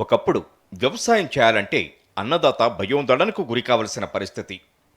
ఒకప్పుడు వ్యవసాయం చేయాలంటే అన్నదాత భయోందోళనకు గురి కావలసిన పరిస్థితి.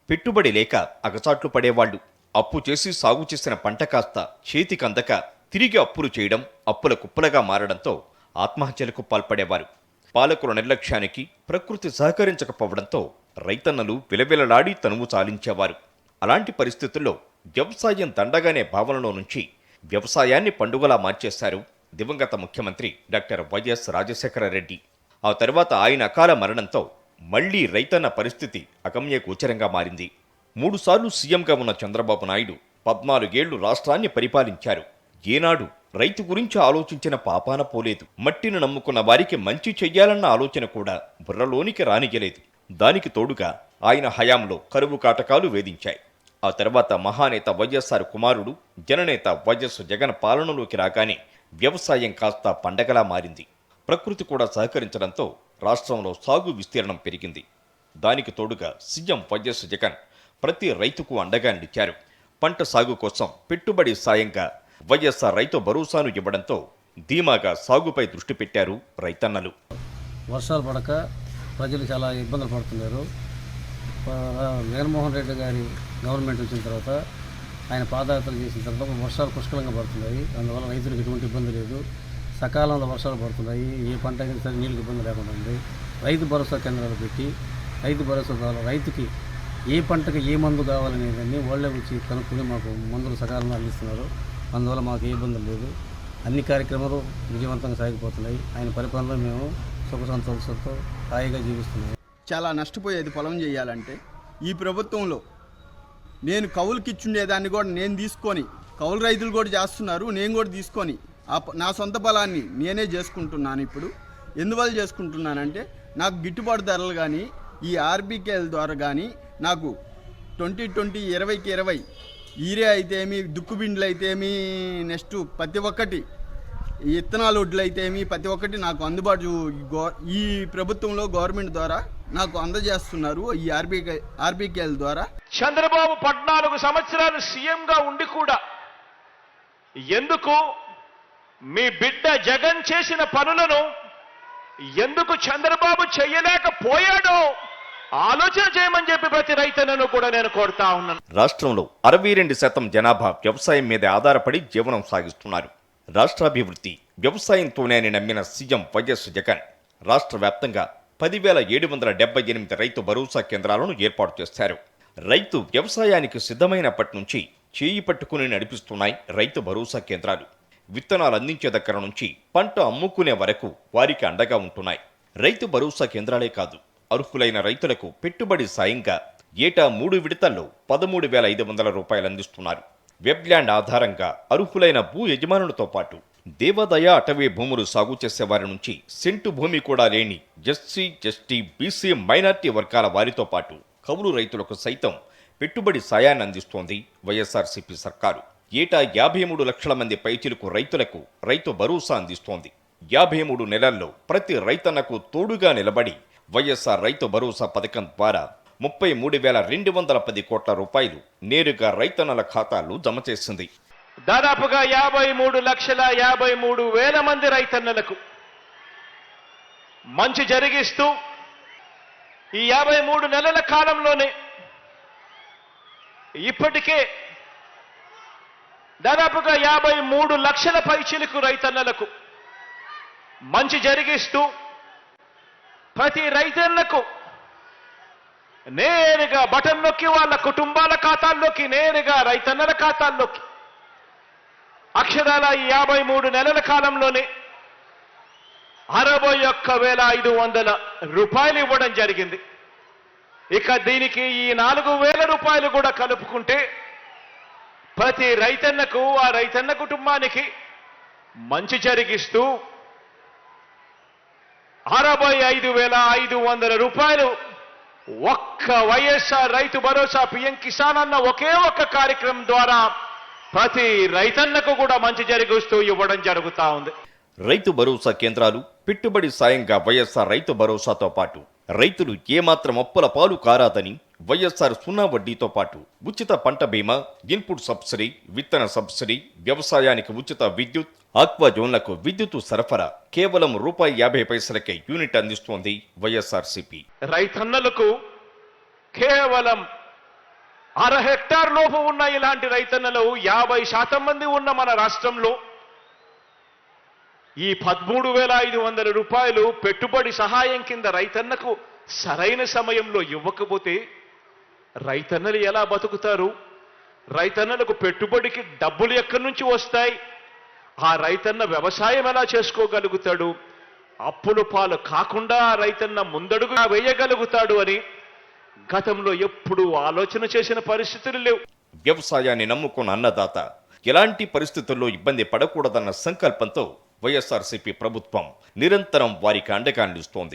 పెట్టుబడి లేక అగచాట్లు పడేవాళ్ళు అప్పు చేసి సాగు చేసిన పంట కాస్త చేతికందక తిరిగి అప్పులు చేయడం అప్పుల కుప్పలుగా మారడంతో ఆత్మహత్యలకు పాల్పడేవారు. పాలకుల నిర్లక్ష్యానికి ప్రకృతి సహకరించకపోవడంతో రైతన్నలు విలవిలలాడి తనువు చాలించేవారు. అలాంటి పరిస్థితుల్లో వ్యవసాయం దండగానే భావనలో నుంచి వ్యవసాయాన్ని పండుగలా మార్చేశారు దివంగత ముఖ్యమంత్రి డాక్టర్ వైఎస్ రాజశేఖర రెడ్డి ఆ తర్వాత ఆయన అకాల మరణంతో మళ్ళీ రైతన్న పరిస్థితి అగమ్య గోచరంగా మారింది. మూడుసార్లు సీఎంగా ఉన్న చంద్రబాబు నాయుడు పద్నాలుగేళ్ళు రాష్ట్రాన్ని పరిపాలించారు. ఏనాడు రైతు గురించి ఆలోచించిన పాపాన పోలేదు. మట్టిని నమ్ముకున్న వారికి మంచి చెయ్యాలన్న ఆలోచన కూడా బుర్రలోనికి రానియలేదు దానికి తోడుగా ఆయన హయాంలో కరువు కాటకాలు వేధించాయి. ఆ తర్వాత మహానేత వైఎస్ఆర్ కుమారుడు జననేత వైఎస్ జగన్ పాలనలోకి రాగానే వ్యవసాయం కాస్త పండగలా మారింది. ప్రకృతి కూడా సహకరించడంతో రాష్ట్రంలో సాగు విస్తీర్ణం పెరిగింది. దానికి తోడుగా సీఎం వైఎస్ జగన్ ప్రతి రైతుకు అండగా నిలిచారు. పంట సాగు కోసం పెట్టుబడి సాయంగా వైఎస్ఆర్ రైతు భరోసాను ఇవ్వడంతో ధీమాగా సాగుపై దృష్టి పెట్టారు రైతన్నలు. వర్షాలు పడక ప్రజలు చాలా ఇబ్బందులు పడుతున్నారు. జగన్మోహన్ రెడ్డి గారి గవర్నమెంట్ వచ్చిన తర్వాత ఆయన పాదయాత్ర చేసిన తర్వాత వర్షాలు పుష్కలంగా పడుతున్నాయి. అందువల్ల రైతులకు ఎటువంటి ఇబ్బంది లేదు. సకాలంలో వర్షాలు పడుతున్నాయి ఏ పంట అయినా సరే నీళ్ళకి ఇబ్బంది లేకుండా ఉంది. రైతు భరోసా కేంద్రాలు పెట్టి రైతు భరోసా ద్వారా రైతుకి ఏ పంటకి ఏ మందు కావాలనేదాన్ని వాళ్ళే వచ్చి కనుక్కొని మాకు మందులు సకాలంలో అందిస్తున్నారు. అందువల్ల మాకు ఏ ఇబ్బంది లేదు. అన్ని కార్యక్రమాలు విజయవంతంగా సాగిపోతున్నాయి. ఆయన పరిపాలనలో మేము సుఖ సంతోషంతో హాయిగా జీవిస్తున్నాము చాలా నష్టపోయేది పొలం చేయాలంటే ఈ ప్రభుత్వంలో నేను కవులకి ఇచ్చుండేదాన్ని కూడా నేను తీసుకొని కౌలు రైతులు కూడా చేస్తున్నారు నేను కూడా తీసుకొని నా సొంత పొలాన్ని నేనే చేసుకుంటున్నాను ఇప్పుడు. ఎందువల్ల చేసుకుంటున్నానంటే నాకు గిట్టుబాటు ధరలు కానీ ఈ ఆర్బీకేల ద్వారా కానీ నాకు ట్వంటీ ట్వంటీ ఇరవైకి ఇరవై ఈరే అయితేమి దుక్కుబిండ్లు అయితేమి నెక్స్ట్ ప్రతి ఒక్కటి ఈ ఇత్తనాలు వడ్లు అయితేమి ప్రతి ఒక్కటి నాకు అందుబాటు గో- ఈ ప్రభుత్వంలో గవర్నమెంట్ ద్వారా నాకు అందజేస్తున్నారు ఈ ఆర్బీకే ఆర్బీకేల ద్వారా. చంద్రబాబు పద్నాలుగు సంవత్సరాలు సీఎంగా ఉండి కూడా ఎందుకు మీ బిడ్డ జగన్ చేసిన పనులను ఎందుకు చంద్రబాబు చేయలేకపోయాడో ఆలోచన చేయమని చెప్పి ప్రతి రైతులను కూడా నేను కోరుతా ఉన్నాను. రాష్ట్రంలో అరవై రెండు శాతం జనాభా వ్యవసాయం మీద ఆధారపడి జీవనం సాగిస్తున్నారు. రాష్ట్రాభివృద్ధి వ్యవసాయంతోనే అని నమ్మిన సీఎం వైఎస్ జగన్ రాష్ట్ర వ్యాప్తంగా పదివేల ఏడు వందల డెబ్బై ఎనిమిది రైతు భరోసా కేంద్రాలను ఏర్పాటు చేశారు. రైతు వ్యవసాయానికి సిద్ధమైనప్పటి నుంచి చేయి పట్టుకుని నడిపిస్తున్నాయి రైతు భరోసా కేంద్రాలు. విత్తనాలు అందించే దగ్గర నుంచి పంట అమ్ముకునే వరకు వారికి అండగా ఉంటున్నాయి. రైతు భరోసా కేంద్రాలే కాదు అర్హులైన రైతులకు పెట్టుబడి సాయంగా ఏటా మూడు విడతల్లో పదమూడు వేల ఐదు వందల రూపాయలు అందిస్తున్నారు. వెబ్ల్యాండ్ ఆధారంగా అర్హులైన భూ యజమానులతో పాటు దేవాదాయ అటవీ భూములు సాగు చేసే వారి నుంచి సెంటు భూమి కూడా లేని ఎస్సీ ఎస్టీ బీసీ మైనార్టీ వర్గాల వారితో పాటు కౌలు రైతులకు సైతం పెట్టుబడి సాయాన్ని అందిస్తోంది వైఎస్ఆర్సీపీ సర్కారు. ఏటా యాభై మూడు లక్షల మంది పైచిలుకు రైతులకు రైతు భరోసా అందిస్తోంది. యాభై మూడు నెలల్లో ప్రతి రైతన్నకు తోడుగా నిలబడి వైఎస్ఆర్ రైతు భరోసా పథకం ద్వారా ముప్పై మూడు వేల రెండు వందల పది కోట్ల రూపాయలు నేరుగా రైతన్నల ఖాతాలు జమ చేసింది. దాదాపుగా యాభై మూడు లక్షల యాభై మూడు వేల మంది రైతన్నలకు మంచి జరిగిస్తూ ఈ యాభై మూడు నెలల కాలంలోనే ఇప్పటికే దాదాపుగా యాభై మూడు లక్షల పైచిలకు రైతన్నలకు మంచి జరిగిస్తూ ప్రతి రైతన్నకు నేరుగా బటన్ నొక్కి వాళ్ళ కుటుంబాల ఖాతాల్లోకి నేరుగా రైతన్నల ఖాతాల్లోకి. అక్షరాల ఈ యాభై మూడు నెలల కాలంలోనే అరవై ఒక్క వేల ఐదు వందల రూపాయలు ఇవ్వడం జరిగింది. ఇక దీనికి ఈ నాలుగు వేల రూపాయలు కూడా కలుపుకుంటే ప్రతి రైతన్నకు ఆ రైతన్న కుటుంబానికి మంచి జరిగిస్తూ అరవై ఐదు వేల ఐదు వందల రూపాయలు ఒక్క వైఎస్ఆర్ రైతు భరోసా పిఎం కిసాన్ అన్న ఒకే ఒక్క కార్యక్రమం ద్వారా ప్రతి రైతన్నకు కూడా మంచి జరిగిస్తూ ఇవ్వడం జరుగుతా ఉంది. రైతు భరోసా కేంద్రాలు పెట్టుబడి సాయంగా వైఎస్ఆర్ రైతు భరోసాతో పాటు రైతులు ఏమాత్రం అప్పుల పాలు కారాదని వైఎస్ఆర్ సున్నా వడ్డీతో పాటు ఉచిత పంట బీమా ఇన్పుట్ సబ్సిడీ విత్తన సబ్సిడీ వ్యవసాయానికి ఉచిత విద్యుత్ ఆక్వా జోన్లకు విద్యుత్ సరఫరా కేవలం రూపాయి యాభై పైసలకే యూనిట్ అందిస్తోంది వైఎస్ఆర్సీపీ. రైతన్నలకు కేవలం అర హెక్టార్ లోపు ఉన్న ఇలాంటి రైతన్నలు యాభై శాతం మంది ఉన్న మన రాష్ట్రంలో ఈ పదమూడు వేల ఐదు వందల రూపాయలు పెట్టుబడి సహాయం కింద రైతన్నకు సరైన సమయంలో ఇవ్వకపోతే రైతన్నలు ఎలా బతుకుతారు? రైతన్నలకు పెట్టుబడికి డబ్బులు ఎక్కడి నుంచి వస్తాయి? ఆ రైతన్న వ్యవసాయం ఎలా చేసుకోగలుగుతాడు? అప్పులు పాలు కాకుండా ఆ రైతన్న ముందడుగు వేయగలుగుతాడు అని గతంలో ఎప్పుడూ ఆలోచన చేసిన పరిస్థితులు లేవు. వ్యవసాయాన్ని నమ్ముకున్న అన్నదాత ఎలాంటి పరిస్థితుల్లో ఇబ్బంది పడకూడదన్న సంకల్పంతో వైఎస్ఆర్సీపీ ప్రభుత్వం నిరంతరం వారికి అండగా నిలుస్తోంది.